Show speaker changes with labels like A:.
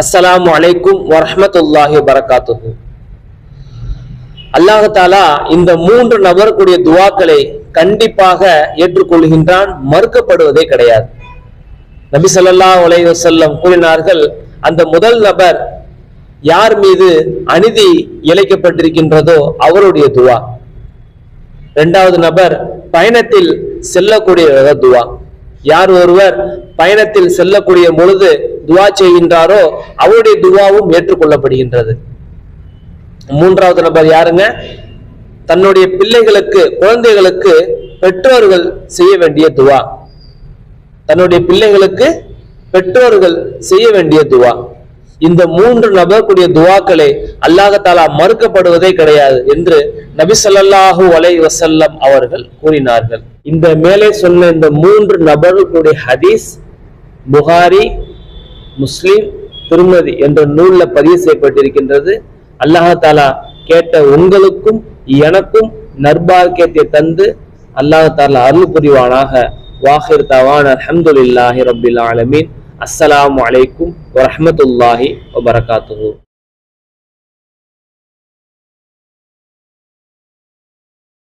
A: அஸ்ஸலாமு அலைக்கும் வரஹ்மத்துல்லாஹி வரகாத்துஹு அல்லாஹாலா இந்த மூன்று நபருக்குடைய துவாக்களை கண்டிப்பாக ஏற்றுக்கொள்கின்றான் மறுக்கப்படுவதே கிடையாது. நபி ஸல்லல்லாஹு அலைஹி கூறினார்கள் அந்த முதல் நபர் யார் மீது அநீதி இழைக்கப்பட்டிருக்கின்றதோ அவருடைய துவா. இரண்டாவது நபர் பயணத்தில் செல்லக்கூடிய துவா. யார் ஒருவர் பயணத்தில் செல்லக்கூடிய பொழுது துவா செய்கின்றாரோ அவருடைய துவாவும் ஏற்றுக்கொள்ளப்படுகின்றது. மூன்றாவது நபர் யாருங்க? தன்னுடைய பிள்ளைகளுக்கு குழந்தைகளுக்கு பெற்றோர்கள் செய்ய வேண்டிய துவா. தன்னுடைய பிள்ளைகளுக்கு பெற்றோர்கள் செய்ய வேண்டிய துவா. இந்த மூன்று நபருக்குரிய துவாக்களை அல்லாஹாலா மறுக்கப்படுவதே கிடையாது என்று நபி ஸல்லல்லாஹு அலைஹி வஸல்லம் அவர்கள் கூறினார்கள். இந்த மேலே சொன்ன இந்த மூன்று நபர்களுடைய ஹதீஸ் புகாரி முஸ்லீம் திருமதி என்ற நூல்ல பதிவு செய்யப்பட்டிருக்கின்றது. அல்லாஹாலா கேட்ட உங்களுக்கும் எனக்கும் நர்பாக்கியத்தை தந்து அல்லாஹாலா அருள் புரிவானாக. வாஹிர் தவான் அஹமதுல்லாஹி ரபில் ஆலமீன். அஸ்ஸலாமு அலைக்கும் வரமத்துல்லாஹி வபரகாத்து